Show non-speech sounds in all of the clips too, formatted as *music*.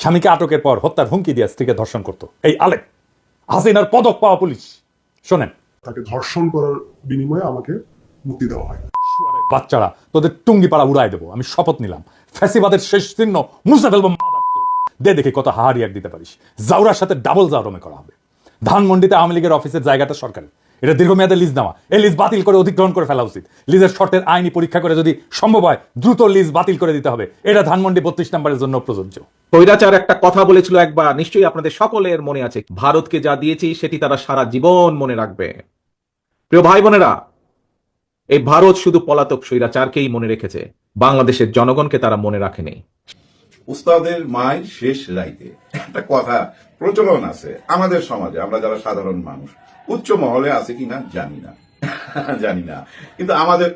স্বামীকে আটকের পর হত্যার হুমকি দিয়ে স্ত্রীকে ধর্ষণ করত। এই আলেক হাসিনার পদক পাওয়া পুলিশ। শোনেন। তাকে ধর্ষণ করার বিনিময়ে আমাকে মুক্তি দেওয়া হয়। বাচ্চারা তোদের টুঙ্গি পাড়া উড়াই দেবো আমি শপথ নিলাম। ফ্যাসিবাদের শেষ চিহ্ন মুছে ফেলব দে দেখি কত হাহারি এক দিতে পারিস। জাউরার সাথে ডাবল জাউরমে করা হবে। ধানমন্ডিতে আওয়ামী লীগের অফিসের জায়গাটা সরকারি এটা দীর্ঘমেয়াদে লিজ নেওয়া। এই লিজ বাতিল করে অধিগ্রহণ করে ফেলা উচিত। লিজের শর্তের আইনি পরীক্ষা করে যদি সম্ভব হয় দ্রুত লিজ বাতিল করে দিতে হবে। এটা ধানমন্ডি বত্রিশ নম্বরের জন্য প্রযোজ্য। স্বৈরাচার একটা কথা বলেছিল একবার নিশ্চয়ই আপনাদের সকলের মনে আছে। ভারতকে যা দিয়েছি সেটি তারা সারা জীবন মনে রাখবে। প্রিয় ভাই বোনেরা এই ভারত শুধু পলাতক স্বৈরাচারকেই মনে রেখেছে। বাংলাদেশের জনগণকে তারা মনে রাখেনি। উস্তাদের মায়ের শেষ রাইতে। একটা কথা প্রচলন আছে আমাদের সমাজে আমরা যারা সাধারণ মানুষ উচ্চ মহলে আছে কিনা জানি না। *laughs* জানি না। কিন্তু আমাদের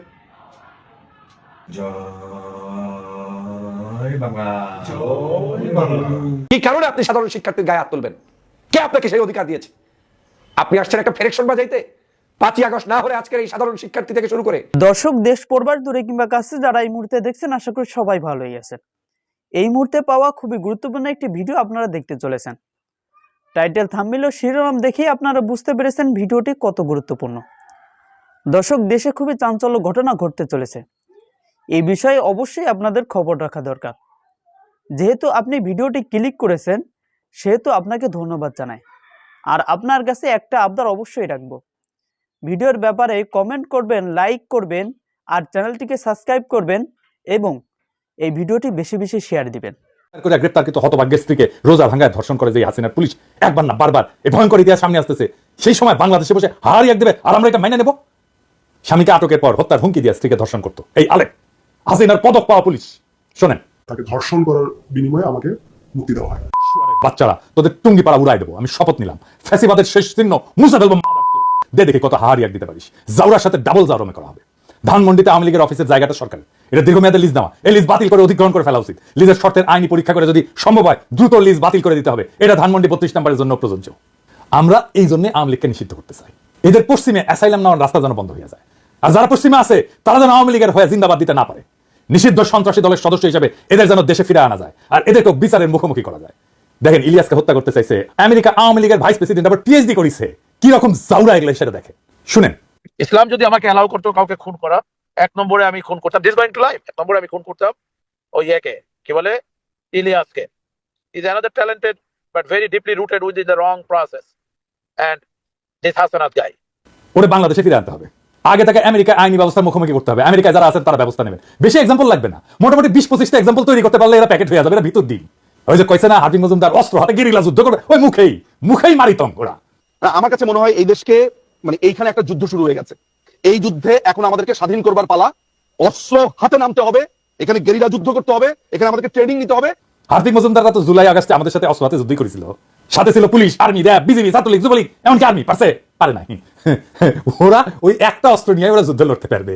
কি কারণে আপনি সাধারণ শিক্ষার্থীর গায়ে হাত তুলবেন? কে আপনাকে সেই অধিকার দিয়েছে? আপনি আসছেন একটা ফেরেকশন বাজাইতে? পাঁচই আগস্ট না হলে আজকের এই সাধারণ শিক্ষার্থী থেকে শুরু করে দর্শক দেশ পড়বার দূরে কিংবা কাছে যারা এই মুহূর্তে দেখছেন আশা করি সবাই ভালোই আছেন। এই মুহূর্তে পাওয়া খুবই গুরুত্বপূর্ণ একটি ভিডিও আপনারা দেখতে চলেছেন। টাইটেল থাম্বিল ও শিরোনাম দেখেই আপনারা বুঝতে পেরেছেন ভিডিওটি কত গুরুত্বপূর্ণ। দর্শক, দেশে খুবই চাঞ্চল্য ঘটনা ঘটতে চলেছে। এই বিষয়ে অবশ্যই আপনাদের খবর রাখা দরকার। যেহেতু আপনি ভিডিওটি ক্লিক করেছেন, সেহেতু আপনাকে ধন্যবাদ জানাই। আর আপনার কাছে একটা আবদার অবশ্যই রাখব। ভিডিওর ব্যাপারে কমেন্ট করবেন লাইক করবেন, আর চ্যানেলটিকে সাবস্ক্রাইব করবেন এবং এই ভিডিওটি বেশি বেশি শেয়ার দিবেন। করে গ্রেপ্তারকৃত হতভাগ্যের স্ত্রীকে রোজা ভাঙ্গায় ধর্ষণ করে যে হাসিনার পুলিশ। একবার না বারবার এই ভয়ঙ্কর ইতিহাস সামনে আসতেছে। সেই সময় বাংলাদেশে বসে হারি এক দেবে আর আমরা এটা মেনে নেব। স্বামীকে আটকের পর হত্যার হুমকি দিয়ে স্ত্রীকে ধর্ষণ করত। এই আলেক হাসিনার পদক পাওয়া পুলিশ শোনেন। তাকে ধর্ষণ করার বিনিময়ে আমাকে মুক্তি দেওয়া হয়। বাচ্চারা তোদের টুঙ্গি পাড়া উড়াই দেবো আমি শপথ নিলাম। ফ্যাসিবাদের শেষ চিহ্ন মুছে ফেলব। দে দেখি কত হাহারি এক দিতে পারিস। জাউরার সাথে ডাবল জাউরমে করা হবে। ধানমন্ডিতে আওয়ামী লীগের অফিসের জায়গাটা সরকারি। এটা দীর্ঘমেয়াদে লিজ নেওয়া। এই লিজ বাতিল করে অধিগ্রহণ করে ফেলা উচিত। লিজের শর্তের আইনি পরীক্ষা করে যদি সম্ভব হয়, দ্রুত লিজ বাতিল করে দিতে হবে। এটা ধানমন্ডি বত্রিশ নম্বরের জন্য প্রযোজ্য। আমরা এই জন্য আওয়ামী লীগকে নিষিদ্ধ করতে চাই। এদের পশ্চিমে অ্যাসাইলাম নেওয়ার রাস্তা যেন বন্ধ হয়ে যায়। আর যারা পশ্চিমে আছে, তারা যেন আওয়ামী লীগের হয়ে জিন্দাবাদ দিতে না পারে। নিষিদ্ধ সন্ত্রাসী দলের সদস্য হিসেবে এদের যেন দেশে ফিরে আনা যায়। আর এদেরকে বিচারের মুখোমুখি করা যায়। দেখেন, ইলিয়াসকে হত্যা করতে চাইছে আমেরিকা, আওয়ামী লীগের ভাইস প্রেসিডেন্ট আবার পিএইচডি করেছে। কি রকম জাউরা এগুলো সেটা দেখেন শুনেন। ইসলাম যদি আমাকে অ্যালাউ করতো কাউকে খুন করা এক নম্বরে আমি খুন করতাম দিস গোয়িং টু লাইফ এক নম্বরে আমি খুন করতাম ওই একে কি বলে? ইলিয়াসকে। Is another talented but very deeply rooted with in the wrong process and this Hasnat guy ওরে বাংলাদেশে ফিরে আনতে হবে। আগে তাকে আমেরিকা আইনি ব্যবস্থার মুখোমুখি করতে হবে। আমেরিকায় যারা আছেন তারা ব্যবস্থা নেবেন। বেশি এক্সাম্পল লাগবে না। মোটামুটি বিশ পঁচিশটা এক্সাম্পল তৈরি করতে পারলে এরা প্যাকেট হয়ে যাবে এরা ভিতর দিন। ওই যে কইছে না হার্দিক মজুমদার অস্ত্র হাতে গিরিলা যুদ্ধ করবে ওই মুখেই মুখেই মারিতম ওরা। আমার কাছে মনে হয় এই দেশকে মানে এইখানে একটা যুদ্ধ শুরু হয়ে গেছে। এই যুদ্ধে এখন আমাদেরকে স্বাধীন করবার পালা। অস্ত্র হাতে নামতে হবে, এখানে গেরিলা যুদ্ধ করতে হবে, এখানে আমাদেরকে ট্রেনিং নিতে হবে। হার্দিক মজুমদাররা তো জুলাই, আগস্টে আমাদের সাথে অস্ত্র হাতে যুদ্ধই করেছিল। সাথে ছিল police, army, RAB BJP Chhatra League, Jubo League, এমনকি আর্মি, পারছে? পারে নাই। ওরা ওই একটা অস্ত্র নিয়ে ওরা যুদ্ধ লড়তে পারবে।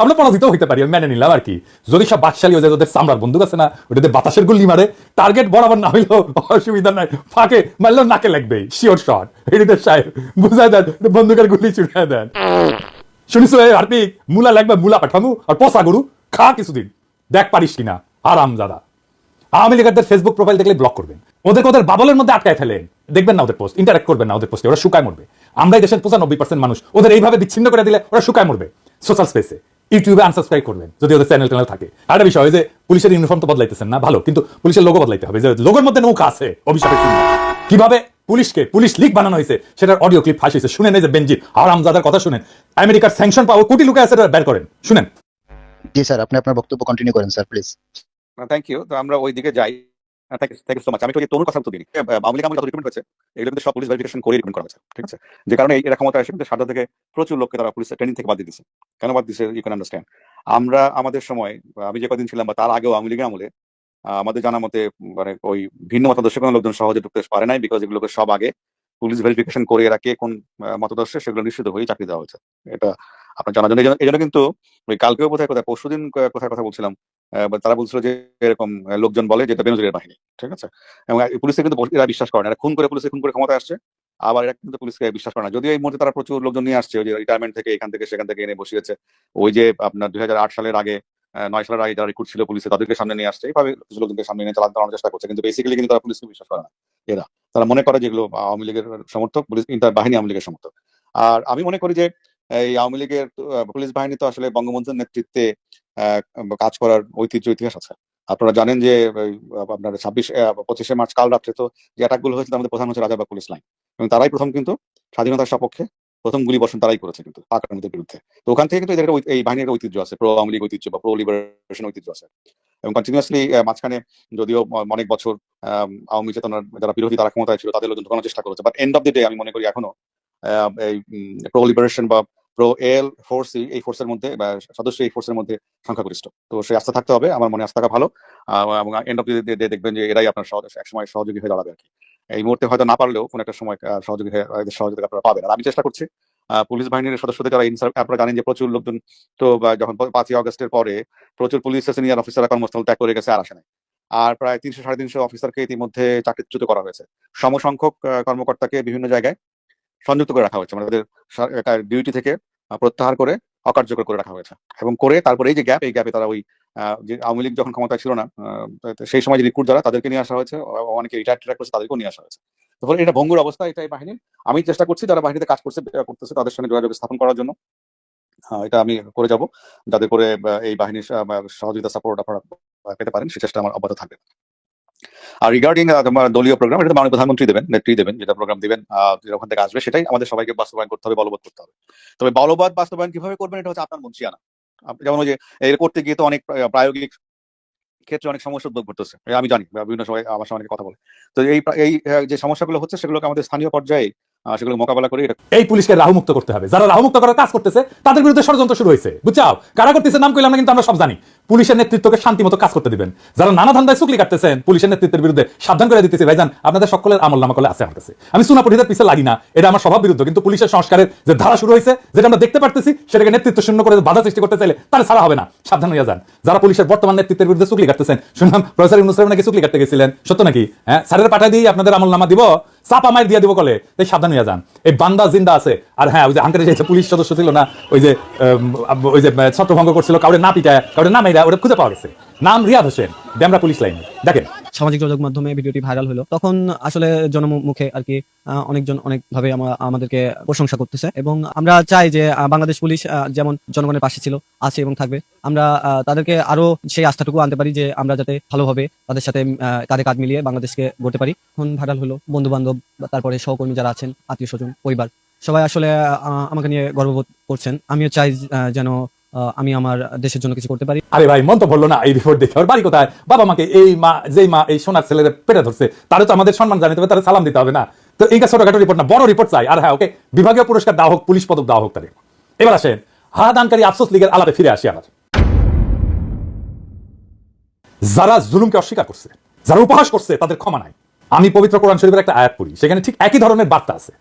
আমরা পরাজিত হইতে পারি মেনে নিলাম আর কি। যদি সব বাকশালী হয়ে যায়, ওদের চামড়ার বন্দুক আছে না, ওটাতে বাতাসের গুলি মারে টার্গেট বরাবর না হইলেও অসুবিধা নাই। ফাঁকে মারলেও নাকে লাগবে শিওর শট এটিতে সাহেব, বুঝায় দেন, বন্দুকের গুলি ছুটে দেন। শুনিস হার্দিক মুলা লাগবে, মুলা পাঠামু আর পোষা গরু খা কিছুদিন। দেখ পারিস কিনা আরাম দাদা আওয়ামী লীগারদের ফেসবুক প্রোফাইল দেখলে ব্লক করবেন ওদেরকে ওদের বাবলের মধ্যে আটকায় ফেলেন। দেখবেন না ওদের পোস্ট ইন্টারাক্ট করবেন না ওদের পোস্টে ওরা শুকায় মরবে। আমরা এই দেশের পঁচানব্বই পার্সেন্ট মানুষ, ওদের এইভাবে বিচ্ছিন্ন করে দিলে ওরা শুকায় মরবে। সোশ্যাল স্পেসে ইউটিউবে আনসাবস্ক্রাইব করবেন, যদি ওদের চ্যানেল ট্যানেল থাকে। আর বিষয় যে পুলিশের ইউনিফর্ম তো বদলাইতেছেন না, ভালো। কিন্তু পুলিশের লোগো বদলাইতে হবে। যে লোগোর মধ্যে নৌকা আছে, অভিশাপের কীভাবে পুলিশকে পুলিশ লিগ বানানো হয়েছে। সেটার অডিও ক্লিপ ফাঁস হয়েছে। শুনেন এই যে বেঞ্জির আরামজাদার কথা শুনেন। আমেরিকার স্যাংশন পাওয়া কোটি লোকে আছে বের করেন। শুনেন। জি স্যার আপনি আপনার বক্তব্য কন্টিনিউ করেন স্যার প্লিজ থ্যাংক ইউ তো আমরা ওই দিকে যাই থ্যাংক ইউ সো মাচ আমি তো যে তরুণ কথা তো দিই আওয়ামী লীগ আমার রিক্রুটমেন্ট হয়েছে এগুলো কিন্তু সব পুলিশ ভেরিফিকেশন করে রিক্রুটমেন্ট করা হয়েছে। ঠিক আছে? যে কারণে এই- এরা ক্ষমতা আসে কিন্তু সারদা থেকে প্রচুর লোককে তারা পুলিশ ট্রেনিং থেকে বাদ দিয়ে দিচ্ছে কেন বাদ দিচ্ছে ইউ ক্যান আন্ডারস্ট্যান্ড আমরা আমাদের সময় আমি যে কদিন ছিলাম বা তার আগেও আওয়ামী লীগের আমলে আমাদের জানা মতে মানে ওই ভিন্ন মতাদর্শের কোনো লোকজন সহজে ঢুকতে পারে নাই বিকজ এগুলোকে সব আগে পুলিশ ভেরিফিকেশন করে এরা কে কোন মতাদর্শে সেগুলো নিশ্চিত হয়ে চাকরি দেওয়া হয়েছে। এটা আপনার জানার জন্য, এই জন্য- কিন্তু ওই কালকেও কোথায় কোথায়, পরশুদিন কোথায় কথা বলছিলাম তারা বলছিল যে এরকম লোকজন বলে যে এটা বেনজিরের বাহিনী, ঠিক আছে? এবং পুলিশে কিন্তু এরা বিশ্বাস করে না, এরা খুন করে পুলিশে খুন করে ক্ষমতা আসছে, আবার এরা কিন্তু পুলিশকে বিশ্বাস করে না। যদিও এই মুহূর্তে তারা প্রচুর লোকজন নিয়ে আসছে, ওই যে রিটায়ারমেন্ট থেকে এখান থেকে সেখান থেকে এনে বসিয়েছে, ওই যে আপনার দুই হাজার আট সালের আগে নয় সালের আগে যারা রিক্রুট ছিল পুলিশে তাদেরকে সামনে নিয়ে আসছে। এইভাবে কিছু লোকজনকে সামনে নিয়ে চালান চালানোর চেষ্টা করছে। কিন্তু বেসিক্যালি কিন্তু তারা পুলিশকে বিশ্বাস করে না, এরা। তারা মনে করে যেগুলো আওয়ামী লীগের সমর্থক পুলিশ ইন্টার বাহিনী আওয়ামী লীগের সমর্থক। আর আমি মনে করি যে, এই আওয়ামী লীগের পুলিশ বাহিনী তো আসলে বঙ্গবন্ধুর নেতৃত্বে কাজ করার ঐতিহ্য, ইতিহাস আছে। আপনারা জানেন যে আপনার ছাব্বিশ পঁচিশে মার্চ কাল রাত্রে তো যে অ্যাটাকগুলো হয়েছে তার মধ্যে প্রধান হচ্ছে রাজাবাগ পুলিশ লাইন এবং তারাই প্রথম কিন্তু স্বাধীনতার সপক্ষে প্রথম গুলি বর্ষণ তারাই করেছে কিন্তু আর্মিদের বিরুদ্ধে। তো ওখান থেকে কিন্তু এদের এই বাহিনীর ঐতিহ্য আছে প্রো আওয়ামী লীগ ঐতিহ্য বা প্রো লিবারেশন ঐতিহ্য আছে। এবং কন্টিনিউয়াসলি মাঝখানে যদিও অনেক বছর আওয়ামী চেতনার যারা বিরোধী তারা ক্ষমতায় ছিল তাদের ঢোকানোর চেষ্টা করেছে। But end of the day আমি মনে করি এখনও এই প্রো লিবারেশন বা প্রো এল ফোর্স এই ফোর্সের মধ্যে, বা সদস্য এই ফোর্সের মধ্যে সংখ্যাগরিষ্ঠ। তো সেই আস্থা থাকতে হবে, আমার মনে আস্থা থাকা ভালো। এবং এন্ড অফ দ্য ডে দেখবেন যে এরাই আপনার একসময় সহযোগী হয়ে দাঁড়াবে আর কি। এই মুহূর্তে হয়তো না পারলেও কোন একটা সময় সহযোগী সহযোগিতা আপনারা পাবেন। আর আমি চেষ্টা করছি পুলিশ বাহিনীর সদস্যদের যারা আপনারা জানেন যে প্রচুর লোকজন তো যখন পাঁচই আগস্টের পরে প্রচুর পুলিশ সিনিয়র অফিসাররা কর্মস্থল ত্যাগ করে গেছে আর আসে নাই। আর প্রায় তিনশো, সাড়ে তিনশো অফিসারকে ইতিমধ্যে চাকরিচ্যুত করা হয়েছে। সমসংখ্যক কর্মকর্তাকে বিভিন্ন জায়গায় সংযুক্ত করে রাখা হয়েছে। মানে তাদের ডিউটি থেকে প্রত্যাহার করে অকার্যকর করে রাখা হয়েছে। এবং করে তারপরে এই যে গ্যাপ এই গ্যাপে তারা ওই যে আওয়ামী লীগ যখন ক্ষমতায় ছিল না সেই সময় যে রিক্রুট যারা, তাদেরকে নিয়ে আসা হয়েছে অনেকে রিটায়ার টিটার করছে, তাদেরকেও নিয়ে আসা হয়েছে। তো ফলে এটা ভঙ্গুর অবস্থা, এটা এই বাহিনীর। আমি চেষ্টা করছি যারা বাহিনীতে কাজ করছে করতেছে, তাদের সঙ্গে যোগাযোগ স্থাপন করার জন্য। এটা আমি করে যাব, যাতে করে এই বাহিনীর সহযোগিতা সাপোর্ট আপনারা পেতে পারেন সেই চেষ্টা আমার অব্যাহত থাকবে। আর রিগার্ডিং তোমার দলীয় প্রোগ্রাম এটা মাননীয় প্রধানমন্ত্রী দেবেন, নেত্রী দেবেন, যেটা প্রোগ্রাম দিবেন ওখান থেকে আসবে, সেটাই আমাদের সবাইকে বাস্তবায়ন করতে হবে, বলবৎ করতে হবে। তবে বলবৎ বাস্তবায়ন কীভাবে করবেন, এটা হচ্ছে আপনার মন্ত্রিয়ানা আপ- যেমন ওই যে এর করতে গিয়ে তো অনেক প্রায়- প্রায়োগিক ক্ষেত্রে অনেক সমস্যা উদ্ভব ঘটতেছে আমি জানি বিভিন্ন সময় আমার সঙ্গে কথা বলে। তো এই এই আহ, যে সমস্যাগুলো হচ্ছে সেগুলোকে আমাদের স্থানীয় পর্যায়ে সেগুলো মোকাবেলা করে এই পুলিশকে রাহুমুক্ত করতে হবে। যারা রাহুমুক্ত করার কাজ করতেছে, তাদের বিরুদ্ধে ষড়যন্ত্র শুরু হয়েছে। বুঝছাও? কারা করতেছে নাম কইলাম কিন্তু আমরা সব জানি। পুলিশের নেতৃত্বকে শান্তি মতো কাজ করতে দিবেন। যারা নানা ধান্দায় চুকলি কাটতেছেন, পুলিশের নেতৃত্বের বিরুদ্ধে সাবধান করে দিতেছে। ভাইজান, আপনাদের সকলের আমল নামা করলে আছে আমার কাছে। আমি সুনাপটিদের পিছিয়ে লাগি না, এটা আমার স্বভাব বিরুদ্ধ। কিন্তু পুলিশের সংস্কারের যে ধারা শুরু হয়েছে, যেটা আমরা দেখতে পারতেছি, সেটাকে নেতৃত্ব শূন্য করে বাধা সৃষ্টি করতে চাইলে তাহলে ছাড়া হবে না। সাবধান হইয়া যান। যারা পুলিশের বর্তমান নেতৃত্বের বিরুদ্ধে চুকলি কাটতেছেন, শুনলাম প্রফেসর ইউনুস সাহেব নাকি চুকলি কাটতে গেছিলেন। সত্য নাকি? হ্যাঁ স্যারের পাঠা দিয়ে আপনাদের আমল নামা দিব। চাপা মায়ের দিয়ে দিব কলে তাই সাবধান হইয়া যান। এই বান্দা জিন্দা আছে, আর হ্যাঁ ওই যে আঙ্কারে যে পুলিশ সদস্য ছিল না, ওই যে ওই যে ছত্রভঙ্গ করছিল, কাউরে না পিটায়, কাউরে না মেয়েরা ওটা খুঁজে পাওয়া গেছে। নাম রিয়াদ হোসেন, ডেমরা পুলিশ লাইনে। দেখেন। সামাজিক যোগাযোগ মাধ্যমে ভিডিওটি ভাইরাল হলো। তখন আসলে জনমুখে আর কি অনেকজন অনেকভাবে আমা- আমাদেরকে প্রশংসা করতেছে এবং আমরা চাই যে বাংলাদেশ পুলিশ যেমন জনগণের পাশে ছিল, আছে এবং থাকবে। আমরা তাদেরকে আরও সেই আস্থাটুকু আনতে পারি যে, আমরা যাতে ভালোভাবে তাদের সাথে কাঁধে কাঁধ মিলিয়ে বাংলাদেশকে গড়তে পারি। এখন ভাইরাল হলো বন্ধু বান্ধব তারপরে সহকর্মী যারা আছেন, আত্মীয় স্বজন, পরিবার। সবাই আসলে আমাকে নিয়ে গর্ববোধ করছেন। আমিও চাই যেন আমি আমার দেশের জন্য কিছু করতে পারি। আরে ভাই, মন তো বলল না, এই রিপোর্ট দেখে। ওর বাড়ি কোথায়? বাবা মাকে এই মা, যেই মা, এই সোনার ছেলের পেটে ধরছে তারে তো আমাদের সম্মান জানিতে হবে, তারা সালাম দিতে হবে না। তো এই ছোটখাটো রিপোর্ট না, বড় রিপোর্ট চাই। আর হ্যাঁ ওকে, বিভাগীয় পুরস্কার দেওয়া হোক, পুলিশ পদক দেওয়া হোক তাদের এবার আসেন হাদানকারী আফসোস লীগের আলাপে ফিরে আসি আবার। যারা জুলুমকে অস্বীকার করছে, যারা উপহাস করছে, তাদের ক্ষমা নাই। আমি পবিত্র কোরআন শরীফের একটা আয়াত পড়ি, সেখানে ঠিক একই ধরনের বার্তা আছে।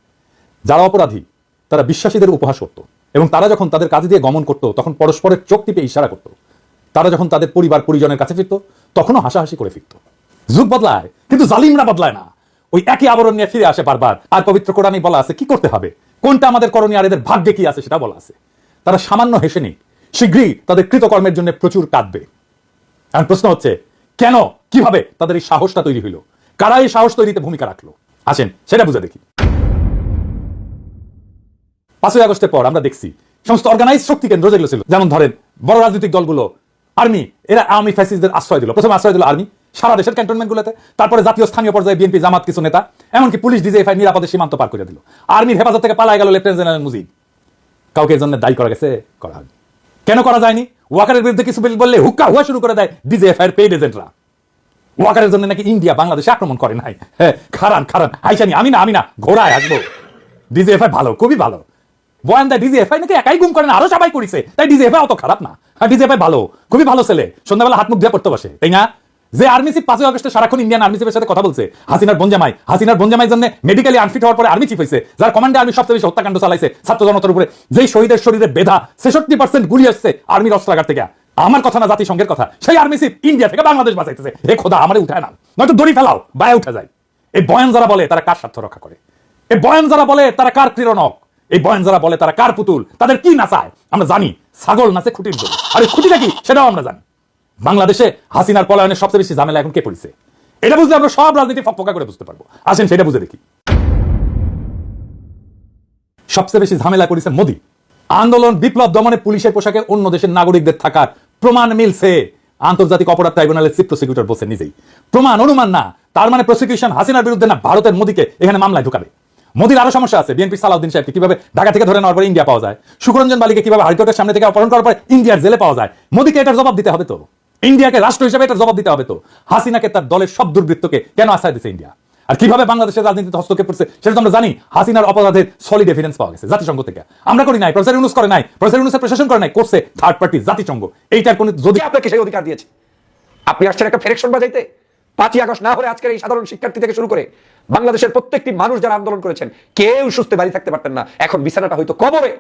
যারা অপরাধী তারা বিশ্বাসীদের উপহাস করত এবং তারা যখন তাদের কাজে দিয়ে গমন করত, তখন পরস্পরের চোখ টিপে ইশারা করত। তারা যখন তাদের পরিবার পরিজনের কাছে ফিরত, তখনও হাসাহাসি করে ফিরত। যুগ বদলায়, কিন্তু জালিমরা বদলায় না। ওই একই আবরণ নিয়ে ফিরে আসে বারবার। আর পবিত্র কোরআনে বলা আছে, কি করতে হবে? কোনটা আমাদের করণীয় আর এদের ভাগ্যে কি আছে? সেটা বলা আছে। তারা সামান্য হেসে নেই শীঘ্রই তাদের কৃতকর্মের জন্য প্রচুর কাঁদবে। এখন প্রশ্ন হচ্ছে, কেন, কীভাবে তাদের এই সাহসটা তৈরি হইল? কারা এই সাহস তৈরিতে ভূমিকা রাখল? আসেন, সেটা বুঝে দেখি। পাঁচই আগস্টের পর আমরা দেখছি, সমস্ত অর্গানাইজ শক্তি কেন্দ্র যেগুলো ছিল, যেমন ধরেন বড় রাজনৈতিক দলগুলো আর্মি এরা আর্মি ফ্যাসিসদের আশ্রয় দিল। প্রথমে আশ্রয় দিল আর্মি সারা দেশের ক্যান্টনমেন্টগুলোতে তারপরে জাতীয় স্থানীয় পর্যায়ে বিএনপি জামাত কিছু নেতা, এমনকি পুলিশ ডিজিএফআই নিরাপদে সীমান্ত পার করে দিল। আর্মির হেফাজত থেকে পালায় গেল লেফটেন্যান্ট জেনারেল মুজিব। কাউকে এর জন্য দায়ী করা গেছে? করা হয়নি। কেন করা যায়নি? ওয়াকারের বিরুদ্ধে কিছু বিল বললে হুক্কা হুয়া শুরু করে দেয় ডিজিএফআই এর পেইড এজেন্টরা ওয়াকারের জন্য নাকি ইন্ডিয়া বাংলাদেশে আক্রমণ করে নাই? হ্যাঁ খারান খারান। আইসানি আমি না আমি না, ঘোড়ায় আসব ডিজিএফআই ভালো, খুবই ভালো। বয়ান দেয় ডিজিএফআই নাকি একাই গুম করেন? আরও সবাই করেছে। তাই ডিজিএফআই অত খারাপ না। আর ডিজিএফআই ভালো। খুবই ভালো ছেলে। সন্ধ্যাবেলা হাত মুখ দিয়ে পড়তে বসে। তাই না? যে আর্মি চিফ পাঁচই আগস্টে সারাক্ষণ ইন্ডিয়ান আর্মি চিফের সাথে কথা বলছে, হাসিনার বঞ্জামাই হাসিনার বঞ্জামাই জন্য মেডিকেলি আনফিট হওয়ার পরে আর্মি চিফ হয়েছে, যার কমান্ডে আর্মি সবচেয়ে বেশি হত্যাকাণ্ড চালাইছে ছাত্র জনতার উপরে। যেই শহীদের শরীরে বেধা ছেষট্টি পার্সেন্ট গুলি আসছে আর্মির অস্ত্রাগার থেকে। আমার কথা না জাতিসংঘের কথা, সেই আর্মি চিফ ইন্ডিয়া থেকে বাংলাদেশ বাঁচাইতেছে। এ খোদা, আমারে উঠায় না। নয়তো দড়ি ফেলাও, বায়ে উঠে যায়। এই বয়ান যারা বলে, তারা কার স্বার্থ রক্ষা করে? এই বয়ান যারা বলে, তারা কার ক্রীড়নক? এই বয়ান যারা বলে তারা কার পুতুল? তাদের কি নাচায়? আমরা জানি, ছাগল নাচে খুঁটির জন্য আর এই খুঁটিটা কি? সেটাও আমরা জানি। বাংলাদেশে হাসিনার পলায়নের সবচেয়ে বেশি ঝামেলা এখন কে পড়েছে এটা বুঝলে আমরা সব রাজনীতি ফকফকা করে বুঝতে পারব। আসেন সেটা বুঝে দেখি। সবচেয়ে বেশি ঝামেলা করেছে মোদী। আন্দোলন বিপ্লব দমনে পুলিশের পোশাকে অন্য দেশের নাগরিকদের থাকার প্রমাণ মিলছে। আন্তর্জাতিক অপরাধ ট্রাইব্যুনালের চিফ প্রসিকিউটর বলছে নিজেই। প্রমাণ, অনুমান না। তার মানে প্রসিকিউশন হাসিনার বিরুদ্ধে না, ভারতের মোদীকে এখানে মামলায় ঢুকাবে। মোদীর আরও সমস্যা আছে। বিএনপি সালাউদ্দিন সাহেবকে কীভাবে ঢাকা থেকে ধরে নেওয়ার পর ইন্ডিয়া পাওয়া যায়? সুকরঞ্জন বালিকে কীভাবে হাইকোর্টের সামনে থেকে অপহরণ করার পর ইন্ডিয়ার জেলে পাওয়া যায়? মোদীকে এটার জবাব দিতে হবে তো? ইন্ডিয়াকে রাষ্ট্র হিসেবে এটার জবাব দিতে হবে তো? হাসিনাকে তার দলের সব দুর্বৃত্তকে কেন আশ্রয় দিচ্ছে ইন্ডিয়া? আর কীভাবে বাংলাদেশের রাজনীতিতে হস্তক্ষেপ করছে সেটা তো আমরা জানি, হাসিনার অপরাধের সলিড এভিডেন্স পাওয়া গেছে জাতিসংঘ থেকে। আমরা করি নাই প্রফেসর ইউনুস করে নাই প্রফেসর ইউনুসের প্রশাসন করে নাই, করছে থার্ড পার্টি জাতিসংঘ। এইটার কোন যদি আপনাকে সেই অধিকার দিয়েছে। আপনি আসছেন একটা ফেরেকশন বাজাইতে। পাঁচই আগস্ট না হলে আজকের এই সাধারণ শিক্ষার্থী থেকে শুরু করে বাংলাদেশের প্রত্যেকটি মানুষ যারা আন্দোলন করেছেন, কেউ সুস্থ বাড়ি থাকতে পারতেন না। এখন বিছানাটা হয়তো কবরে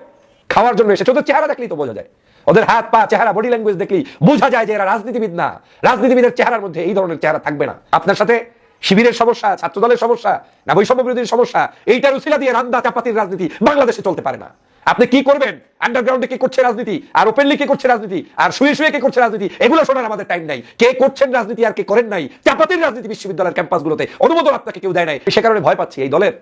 খাওয়ার জন্য এসেছে। ওদের চেহারা দেখলেই তো বোঝা যায়। ওদের হাত, পা, চেহারা বডি ল্যাঙ্গুয়েজ দেখলেই বোঝা যায় যে এরা রাজনীতিবিদ না। রাজনীতিবিদের চেহারার মধ্যে এই ধরনের চেহারা থাকবে না। আপনার সাথে শিবিরের সমস্যা ছাত্র দলের সমস্যা, না বৈষম্য বিরোধীর সমস্যা, এইটার উসিলা দিয়ে রান্দা চাপাতির রাজনীতি বাংলাদেশে চলতে পারে না। আপনি কি করবেন? আন্ডারগ্রাউন্ডে কি করছে রাজনীতি? আর ওপেনলি কি করছে রাজনীতি? আর শুয়ে শুয়ে কে করছে রাজনীতি? এগুলো শোনার আমাদের টাইম নাই। কে করছেন রাজনীতি আর কে করেন নাই? চাপাতির রাজনীতি বিশ্ববিদ্যালয়ের ক্যাম্পাসগুলোতে অনুমোদন আপনাকে কেউ দেয় নাই। সে কারণে ভয় পাচ্ছি এই দলের।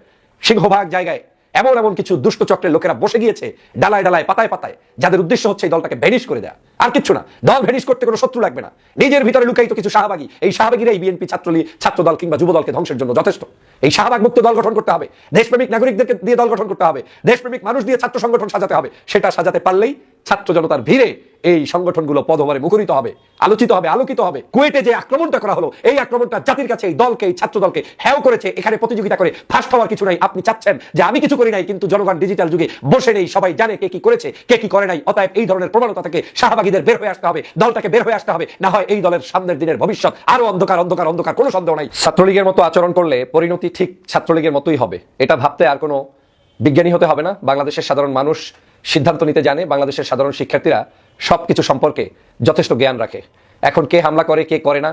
সিংহভাগ জায়গায় এমন এমন কিছু দুষ্ট চক্রের লোকেরা বসে গিয়েছে, ডালায় ডালায়, পাতায় পাতায়, যাদের উদ্দেশ্য হচ্ছে এই দলটাকে ভ্যানিশ করে দেয়া। আর কিছু না। দল ভ্যানিশ করতে কোনো শত্রু লাগবে না। নিজের ভিতরে লুকায়িত কিছু শাহবাগী। এই শাহবাগীরাই বিএনপি ছাত্রলী ছাত্র দল কিংবা যুব দলকে ধ্বংসের জন্য যথেষ্ট। এই শাহবাগ মুক্ত দল গঠন করতে হবে। দেশপ্রেমিক নাগরিকদেরকে দিয়ে দল গঠন করতে হবে। দেশপ্রেমিক মানুষ দিয়ে ছাত্র সংগঠন সাজাতে হবে। সেটা সাজাতে পারলেই ছাত্র জনতার ভিড়ে এই সংগঠনগুলো পদভারে মুখরিত হবে, আলোচিত হবে, আলোকিত হবে। কুয়েটে যে আক্রমণটা করা হলো, এই আক্রমণটা জাতির কাছে, এই দলকে, এই ছাত্র দলকে হ্যাও করেছে, এখানে প্রতিযোগিতা করে ফার্স্ট হওয়ার কিছু নাই। আপনি চাচ্ছেন যে আমি কিছু করি নাই, কিন্তু জনগণ ডিজিটাল যুগে বসে নেই, সবাই জানে কে কি করেছে, কে কি করে নাই, অতএব এই ধরনের প্রবণতা থেকে শাহবাগীদের বের হয়ে আসতে হবে, দলটাকে বের হয়ে আসতে হবে, না হয় এই দলের সামনের দিনের ভবিষ্যৎ আরও অন্ধকার অন্ধকার অন্ধকার, কোনো সন্দেহ নাই। ছাত্রলীগের মতো আচরণ করলে পরিণতি ঠিক ছাত্রলীগের মতোই হবে। এটা ভাবতে আর কোনো বিজ্ঞানী হতে হবে না। বাংলাদেশের সাধারণ মানুষ সিদ্ধান্ত নিতে জানে, বাংলাদেশের সাধারণ শিক্ষার্থীরা সবকিছু সম্পর্কে যথেষ্ট জ্ঞান রাখে। এখন কে হামলা করে, কে করে না,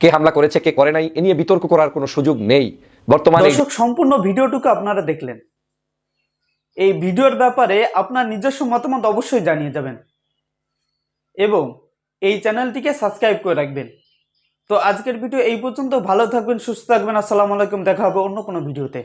কে হামলা করেছে, কে করে নাই, এ নিয়ে বিতর্ক করার কোনো সুযোগ নেই। বর্তমানে দর্শক, সম্পূর্ণ ভিডিওটুকু আপনারা দেখলেন। এই ভিডিওর ব্যাপারে আপনার নিজস্ব মতামত অবশ্যই জানিয়ে যাবেন। এবং এই চ্যানেলটিকে সাবস্ক্রাইব করে রাখবেন। তো আজকের ভিডিও এই পর্যন্ত। ভালো থাকবেন, সুস্থ থাকবেন। আসসালামু আলাইকুম। দেখা হবে অন্য কোনো ভিডিওতে।